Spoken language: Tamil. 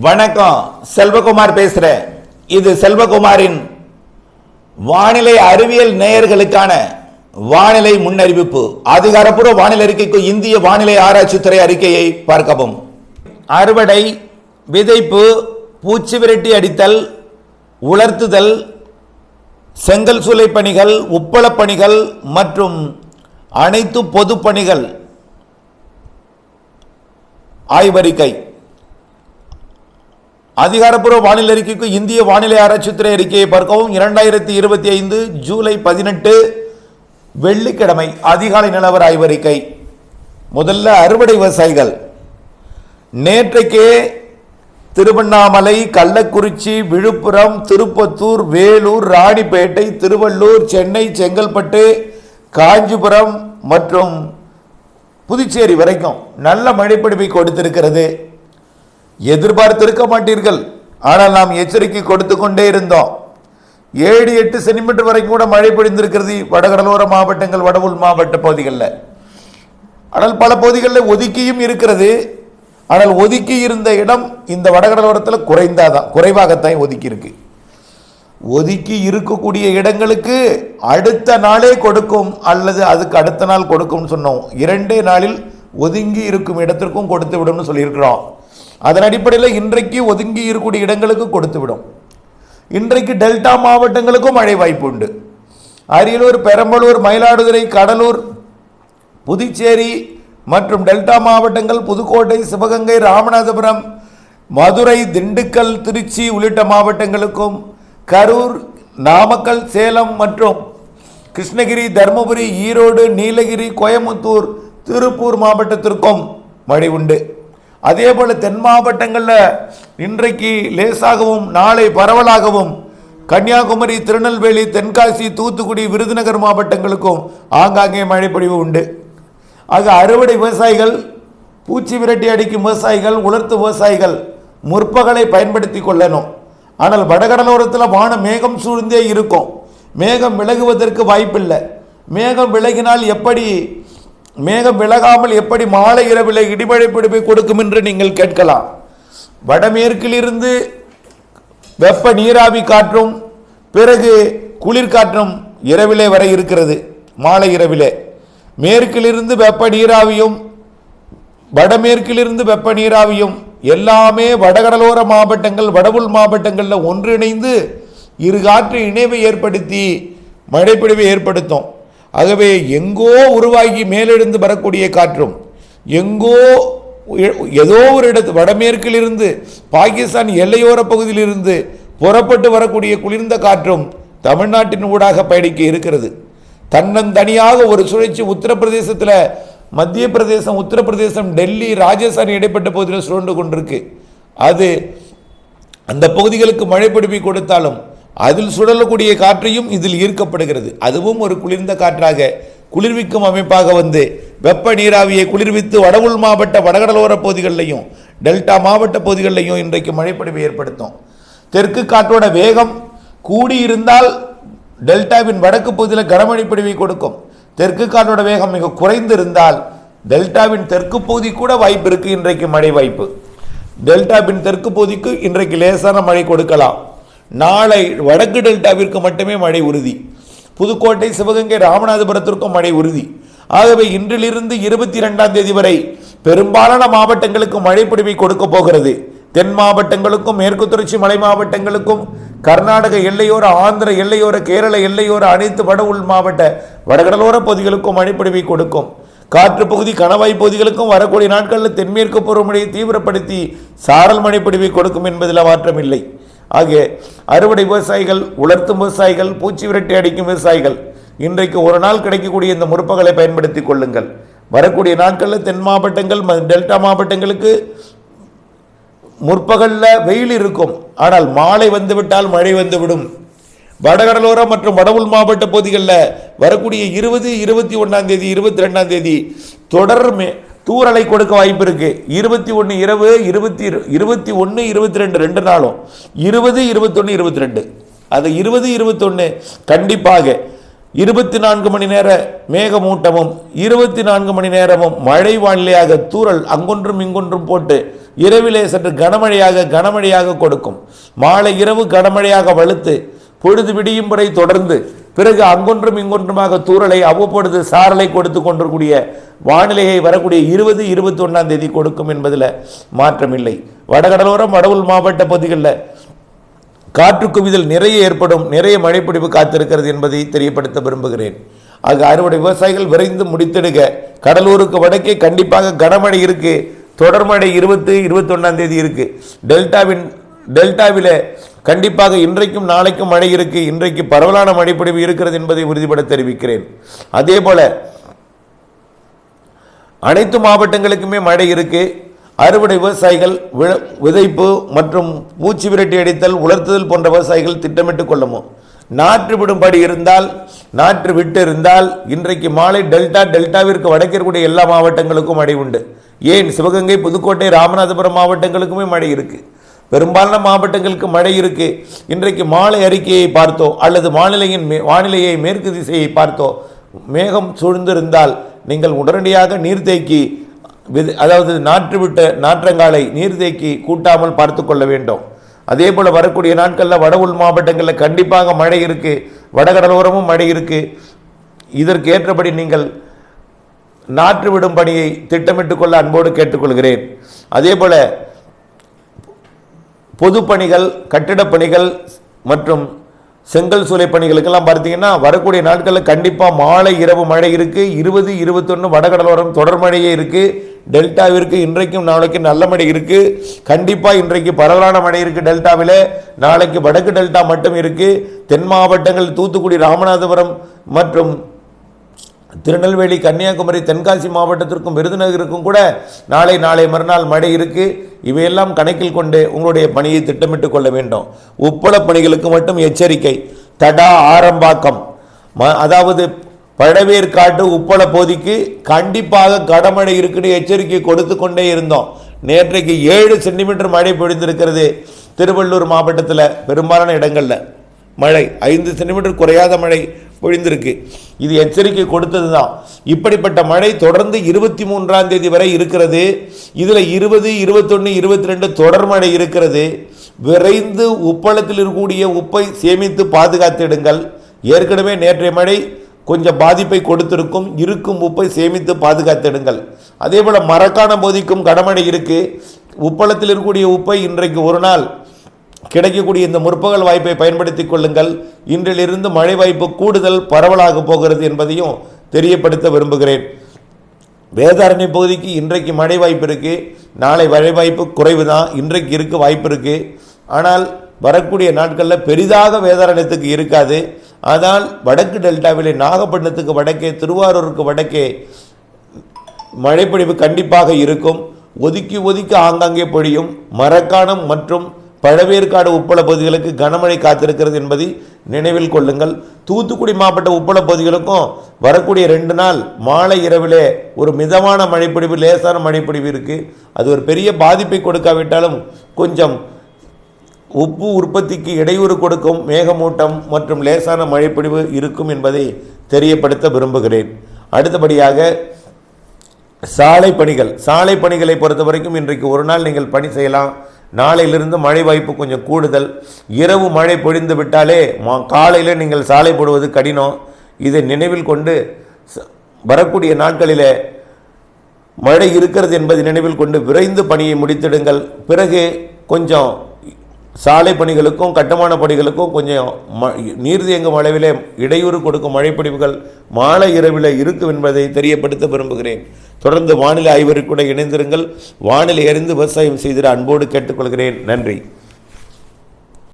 வணக்கம் செல்வகுமார் பேசுறேன். இது செல்வகுமாரின் வானிலை அறிவியல் நேயர்களுக்கான வானிலை முன்னறிவிப்பு. அதிகாரப்பூர்வ வானிலை அறிக்கைக்கு இந்திய வானிலை ஆராய்ச்சித்துறை அறிக்கையை பார்க்கவும். அறுவடை விதைப்பு பூச்சி விரட்டி அடித்தல் உலர்த்துதல் செங்கல் சூளை பணிகள் உப்பளப் பணிகள் மற்றும் அனைத்து பொது பணிகள் ஆய்வறிக்கை. அதிகாரப்பூர்வ வானிலை அறிக்கைக்கு இந்திய வானிலை ஆராய்ச்சித்துறை அறிக்கையை பார்க்கவும். இரண்டாயிரத்தி இருபத்தி ஐந்து ஜூலை பதினெட்டு வெள்ளிக்கிழமை அதிகாலை நிலவர ஆய்வறிக்கை முதல்ல அறுவடை விவசாயிகள். நேற்றைக்கே திருவண்ணாமலை கள்ளக்குறிச்சி விழுப்புரம் திருப்பத்தூர் வேலூர் ராணிப்பேட்டை திருவள்ளூர் சென்னை செங்கல்பட்டு காஞ்சிபுரம் மற்றும் புதுச்சேரி வரைக்கும் நல்ல மழைப்பிடிப்பை கொடுத்திருக்கிறது. எதிர்பார்த்திருக்க மாட்டீர்கள் ஆனால் நாம் எச்சரிக்கை கொடுத்து கொண்டே இருந்தோம். ஏழு எட்டு சென்டிமீட்டர் வரைக்கும் கூட மழை பொழிந்திருக்கிறது வடகடலோர மாவட்டங்கள் வட மாவட்ட பகுதிகளில். ஆனால் பல பகுதிகளில் ஒதுக்கியும் இருக்கிறது. ஆனால் ஒதுக்கி இருந்த இடம் இந்த வடகடலோரத்தில் குறைந்தாதான் குறைவாகத்தான் ஒதுக்கி இருக்கு ஒதுக்கி இருக்கக்கூடிய இடங்களுக்கு அடுத்த நாளே கொடுக்கும் அல்லது அதுக்கு அடுத்த நாள் கொடுக்கும்னு சொன்னோம். இரண்டே நாளில் ஒதுங்கி இருக்கும் இடத்திற்கும் கொடுத்து விடும்னு சொல்லியிருக்கிறோம். அதன் அடிப்படையில் இன்றைக்கு ஒதுங்கி இருக்கக்கூடிய இடங்களுக்கு கொடுத்து விடும். இன்றைக்கு டெல்டா மாவட்டங்களுக்கும் மழை வாய்ப்பு உண்டு. அரியலூர் பெரம்பலூர் மயிலாடுதுறை கடலூர் புதுச்சேரி மற்றும் டெல்டா மாவட்டங்கள் புதுக்கோட்டை சிவகங்கை ராமநாதபுரம் மதுரை திண்டுக்கல் திருச்சி உள்ளிட்ட மாவட்டங்களுக்கும் கரூர் நாமக்கல் சேலம் மற்றும் கிருஷ்ணகிரி தருமபுரி ஈரோடு நீலகிரி கோயமுத்தூர் திருப்பூர் மாவட்டத்திற்கும் மழை உண்டு. அதே போல் தென் மாவட்டங்களில் இன்றைக்கு லேசாகவும் நாளை பரவலாகவும் கன்னியாகுமரி திருநெல்வேலி தென்காசி தூத்துக்குடி விருதுநகர் மாவட்டங்களுக்கும் ஆங்காங்கே மழைப்பொழிவு உண்டு. ஆக அறுவடை விவசாயிகள் பூச்சி விரட்டி அடிக்கும் விவசாயிகள் உலர்த்து விவசாயிகள் முற்பகலை பயன்படுத்தி கொள்ளணும். ஆனால் வடகடலோரத்தில் வான மேகம் சூழ்ந்தே இருக்கும். மேகம் விலகுவதற்கு வாய்ப்பில்லை. மேகம் விலகினால் எப்படி மேகம் விலகாமல் எப்படி மாலை இரவில் இடிமழை பிடிப்பை கொடுக்கும் என்று நீங்கள் கேட்கலாம். வடமேற்கிலிருந்து வெப்ப நீராவி காற்றும் பிறகு குளிர்காற்றும் இரவிலே வரை இருக்கிறது மாலை இரவிலே. மேற்கிலிருந்து வெப்ப நீராவியும் வடமேற்கிலிருந்து வெப்ப நீராவியும் எல்லாமே வடகடலோர மாவட்டங்கள் வடவுள் மாவட்டங்களில் ஒன்றிணைந்து இரு காற்று இணைவை ஏற்படுத்தி மழைப்பிடிவை ஏற்படுத்தும். ஆகவே எங்கோ உருவாகி மேலெழுந்து வரக்கூடிய காற்றும் எங்கோ எ- ஏதோ ஒரு இடத்து வடமேற்கிலிருந்து பாகிஸ்தான் எல்லையோர பகுதியிலிருந்து புறப்பட்டு வரக்கூடிய குளிர்ந்த காற்றும் தமிழ்நாட்டின் ஊடாக பயணிக்க இருக்கிறது. தன்னந்தனியாக ஒரு சுழற்சி உத்தரப்பிரதேசத்தில் மத்திய பிரதேசம் உத்தரப்பிரதேசம் டெல்லி ராஜஸ்தான் இடைப்பட்ட பகுதியில் சுழண்டு கொண்டிருக்கு. அது அந்த பகுதிகளுக்கு மழை பிடிப்பி கொடுத்தாலும் அதில் சுழலக்கூடிய காற்றையும் இதில் ஈர்க்கப்படுகிறது. அதுவும் ஒரு குளிர்ந்த காற்றாக குளிர்விக்கும் அமைப்பாக வந்து வெப்ப நீராவியை குளிர்வித்து வடவுள் மாவட்ட வடகடலோர பகுதிகளிலையும் டெல்டா மாவட்ட பகுதிகளிலையும் இன்றைக்கு மழைப்பொழிவை ஏற்படுத்தும். தெற்கு காற்றோட வேகம் கூடியிருந்தால் டெல்டாவின் வடக்கு பகுதியில் கனமழை பொழிவை கொடுக்கும். தெற்கு காற்றோட வேகம் மிக குறைந்து இருந்தால் டெல்டாவின் தெற்கு பகுதி கூட வாய்ப்பு இருக்கு இன்றைக்கு மழை வாய்ப்பு. டெல்டாவின் தெற்கு பகுதிக்கு இன்றைக்கு லேசான மழை கொடுக்கலாம். நாளை வடக்கு டெல்டாவிற்கு மட்டுமே மழை உறுதி. புதுக்கோட்டை சிவகங்கை ராமநாதபுரத்திற்கும் மழை உறுதி. ஆகவே இன்றிலிருந்து இருபத்தி ரெண்டாம் தேதி வரை பெரும்பாலான மாவட்டங்களுக்கு மழை பொழிவை கொடுக்க போகிறது. தென் மாவட்டங்களுக்கும் மேற்கு தொடர்ச்சி மலை மாவட்டங்களுக்கும் கர்நாடக எல்லையோர ஆந்திர எல்லையோர கேரள எல்லையோர அனைத்து வட உள் மாவட்ட வடகடலோர பகுதிகளுக்கும் மழைப்பிடிவை கொடுக்கும். காற்று பகுதி கணவாய் பகுதிகளுக்கும் வரக்கூடிய நாட்களில் தென்மேற்கு பருவமழையை தீவிரப்படுத்தி சாரல் மழைப்பிடிவை கொடுக்கும் என்பதில் மாற்றமில்லை. ஆகிய அறுவடை விவசாயிகள் உலர்த்தும் விவசாயிகள் பூச்சி விரட்டி அடிக்கும் விவசாயிகள் இன்றைக்கு ஒரு நாள் கிடைக்கக்கூடிய இந்த முற்பகலை பயன்படுத்தி கொள்ளுங்கள். வரக்கூடிய நாட்களில் தென் மாவட்டங்கள் ம- டெல்டா மாவட்டங்களுக்கு முற்பகலில் வெயில் இருக்கும். ஆனால் மாலை வந்துவிட்டால் மழை வந்துவிடும். வடகடலோர மற்றும் வடவுள் மாவட்ட பகுதிகளில் வரக்கூடிய இருபது இருபத்தி ஒன்றாம் தேதி இருபத்தி ரெண்டாம் தேதி தொடர் தூறலை கொடுக்க வாய்ப்பு இருக்கு. இருபத்தி ஒன்று இரவு இருபத்தி இருபத்தி ஒன்று இருபத்தி ரெண்டு ரெண்டு நாளும். இருபது இருபத்தொன்று இருபத்தி ரெண்டு. அது இருபது இருபத்தொன்று கண்டிப்பாக இருபத்தி நான்கு மணி நேர மேகமூட்டமும் இருபத்தி நான்கு மணி நேரமும் மழை வானிலையாக தூறல் அங்கொன்றும் இங்கொன்றும் போட்டு இரவிலே சற்று கனமழையாக கனமழையாக கொடுக்கும். மாலை இரவு கனமழையாக வலுத்து பொழுது விடியும் வரை தொடர்ந்து பிறகு அங்கொன்றும் இங்கொன்றுமாக தூறலை அவ்வப்பொழுது சாரலை கொடுத்து கொண்டிருக்கூடிய வானிலையை வரக்கூடிய இருபது இருபத்தி ஒன்றாம் தேதி கொடுக்கும் என்பதில் மாற்றமில்லை. வடகடலோரம் வடவுள் மாவட்ட பகுதிகளில் காற்று குவிதல் நிறைய ஏற்படும் நிறைய மழைப்பிடிப்பு காத்திருக்கிறது என்பதை தெரியப்படுத்த விரும்புகிறேன். ஆக அறுவடை விவசாயிகள் விரைந்து முடித்தெடுக்க கடலூருக்கு வடக்கே கண்டிப்பாக கனமழை இருக்குது தொடர்மழை இருபத்து இருபத்தொன்னாம் தேதி இருக்கு. டெல்டாவின் டெல்டாவில் கண்டிப்பாக இன்றைக்கும் நாளைக்கும் மழை இருக்கு. இன்றைக்கு பரவலான மழைப்பொழிவு இருக்கிறது என்பதை உறுதிபட தெரிவிக்கிறேன். அதே போல அனைத்து மாவட்டங்களுக்குமே மழை இருக்கு. அறுவடை விவசாயிகள் விதைப்பு மற்றும் பூச்சி விரட்டி அடித்தல் உலர்த்துதல் போன்ற விவசாயிகள் திட்டமிட்டுக் கொள்ளவும் நாற்று விடும்படி இருந்தால் நாற்று விட்டு இருந்தால் இன்றைக்கு மாலை டெல்டா டெல்டாவிற்கு வடக்கே எல்லா மாவட்டங்களுக்கும் மழை உண்டு. ஏன்? சிவகங்கை புதுக்கோட்டை ராமநாதபுரம் மாவட்டங்களுக்குமே மழை இருக்கு. பெரும்பாலான மாவட்டங்களுக்கு மழை இருக்கு. இன்றைக்கு மாலை அறிக்கையை பார்த்தோ அல்லது வானிலையின் மே- வானிலையை மேற்கு திசையை பார்த்தோ மேகம் சூழ்ந்திருந்தால் நீங்கள் உடனடியாக நீர்த்தேக்கி அதாவது நாற்றுவிட்ட நாற்றங்காலை நீர்த்தேக்கி கூட்டாமல் பார்த்து கொள்ள வேண்டும். அதே போல் வரக்கூடிய நாட்களில் வட உள் மாவட்டங்களில் கண்டிப்பாக மழை இருக்கு. வடகடலோரமும் மழை இருக்கு. இதற்கு ஏற்றபடி நீங்கள் நாற்று விடும் பணியை திட்டமிட்டுக் கொள்ள அன்போடு கேட்டுக்கொள்கிறேன். அதே போல பொதுப்பணிகள் கட்டிடப் பணிகள் மற்றும் செங்கல் சூளை பணிகளுக்கெல்லாம் பார்த்தீங்கன்னா வரக்கூடிய நாட்களில் கண்டிப்பாக மாலை இரவு மழை இருக்குது இருபது இருபத்தொன்று வடகடலோரம் தொடர் மழையே இருக்குது டெல்டாவிற்கு இன்றைக்கும் நாளைக்கும் நல்ல மழை இருக்குது கண்டிப்பாக இன்றைக்கு பரவலான மழை இருக்குது டெல்டாவில். நாளைக்கு வடக்கு டெல்டா மட்டும் இருக்குது தென் மாவட்டங்கள் தூத்துக்குடி ராமநாதபுரம் மற்றும் திருநெல்வேலி கன்னியாகுமரி தென்காசி மாவட்டத்திற்கும் விருதுநகருக்கும் கூட நாளை நாளை மறுநாள் மழை இருக்கு. இவையெல்லாம் கணக்கில் கொண்டு உங்களுடைய பணியை திட்டமிட்டுக் கொள்ள வேண்டும். உப்பள பணிகளுக்கு மட்டும் எச்சரிக்கை. தடா ஆரம்பாக்கம். ம- அதாவது பழவேற்காட்டு உப்பள பகுதிக்கு கண்டிப்பாக கடமழை இருக்குன்னு எச்சரிக்கை கொடுத்து கொண்டே இருந்தோம். நேற்றைக்கு ஏழு சென்டிமீட்டர் மழை பொழிந்திருக்கிறது திருவள்ளூர் மாவட்டத்தில் பெரும்பாலான இடங்களில். மழை ஐந்து சென்டிமீட்டர் குறையாத மழை பொழிந்திருக்கு இது எச்சரிக்கை கொடுத்தது தான் இப்படிப்பட்ட மழை தொடர்ந்து இருபத்தி மூன்றாம் தேதி வரை இருக்கிறது. இதில் இருபது இருபத்தொன்று இருபத்தி ரெண்டு தொடர் மழை இருக்கிறது. விரைந்து உப்பளத்தில் இருக்கக்கூடிய உப்பை சேமித்து பாதுகாத்திடுங்கள். ஏற்கனவே நேற்றைய மழை கொஞ்சம் பாதிப்பை கொடுத்திருக்கும். இருக்கும் உப்பை சேமித்து பாதுகாத்திடுங்கள். அதே போல் மரக்கான போதிக்கும் கடமழை இருக்குது உப்பளத்தில் இருக்கக்கூடிய உப்பை இன்றைக்கு ஒரு நாள் கிடைக்கக்கூடிய இந்த முற்பகல் வாய்ப்பை பயன்படுத்திக் கொள்ளுங்கள். இன்றிலிருந்து மழை வாய்ப்பு கூடுதல் பரவலாக போகிறது என்பதையும் தெரியப்படுத்த விரும்புகிறேன். வேதாரண்ய பகுதிக்கு இன்றைக்கு மழை வாய்ப்பு இருக்குது நாளை மழை வாய்ப்பு குறைவு தான் இன்றைக்கு இருக்க வாய்ப்பு இருக்குது ஆனால் வரக்கூடிய நாட்களில் பெரிதாக வேதாரண்யத்துக்கு இருக்காது. ஆனால் வடக்கு டெல்டாவிலே நாகப்பட்டினத்துக்கு வடக்கே திருவாரூருக்கு வடக்கே மழைப்பொழிவு கண்டிப்பாக இருக்கும். ஒதுக்கி ஒதுக்கி ஆங்காங்கே பொழியும். மரக்காணம் மற்றும் பழவேற்காடு உப்பள பகுதிகளுக்கு கனமழை காத்திருக்கிறது என்பதை நினைவில் கொள்ளுங்கள். தூத்துக்குடி மாவட்ட உப்பள பகுதிகளுக்கும் வரக்கூடிய ரெண்டு நாள் மாலை இரவிலே ஒரு மிதமான மழைப்பிடிவு லேசான மழைப்பிடிவு இருக்குது அது ஒரு பெரிய பாதிப்பை கொடுக்காவிட்டாலும் கொஞ்சம் உப்பு உற்பத்திக்கு இடையூறு கொடுக்கும் மேகமூட்டம் மற்றும் லேசான மழைப்பிடிவு இருக்கும் என்பதை தெரியப்படுத்த விரும்புகிறேன். அடுத்தபடியாக சாலை பணிகள் சாலை பணிகளை பொறுத்த வரைக்கும் இன்றைக்கு ஒரு நாள் நீங்கள் பணி செய்யலாம். நாளையிலிருந்து மழை வாய்ப்பு கொஞ்சம் கூடுதல். இரவு மழை பொழிந்து விட்டாலே மா காலையில் நீங்கள் சாலை போடுவது கடினம். இதை நினைவில் கொண்டு வரக்கூடிய நாட்களிலே மழை இருக்கிறது என்பதை நினைவில் கொண்டு விரைந்து பணியை முடித்திடுங்கள். பிறகு கொஞ்சம் சாலை பணிகளுக்கும் கட்டுமான பணிகளுக்கும் கொஞ்சம் ம நீர் தேங்கும் அளவிலே இடையூறு கொடுக்கும் மழைப்பொழிவுகள் மாலை இரவில் இருக்கும் என்பதை தெரியப்படுத்த விரும்புகிறேன். தொடர்ந்து வானிலை ஆய்வருக்கு கூட இணைந்திருங்கள். வானிலை அறிந்து விவசாயம் செய்திட அன்போடு கேட்டுக்கொள்கிறேன். நன்றி.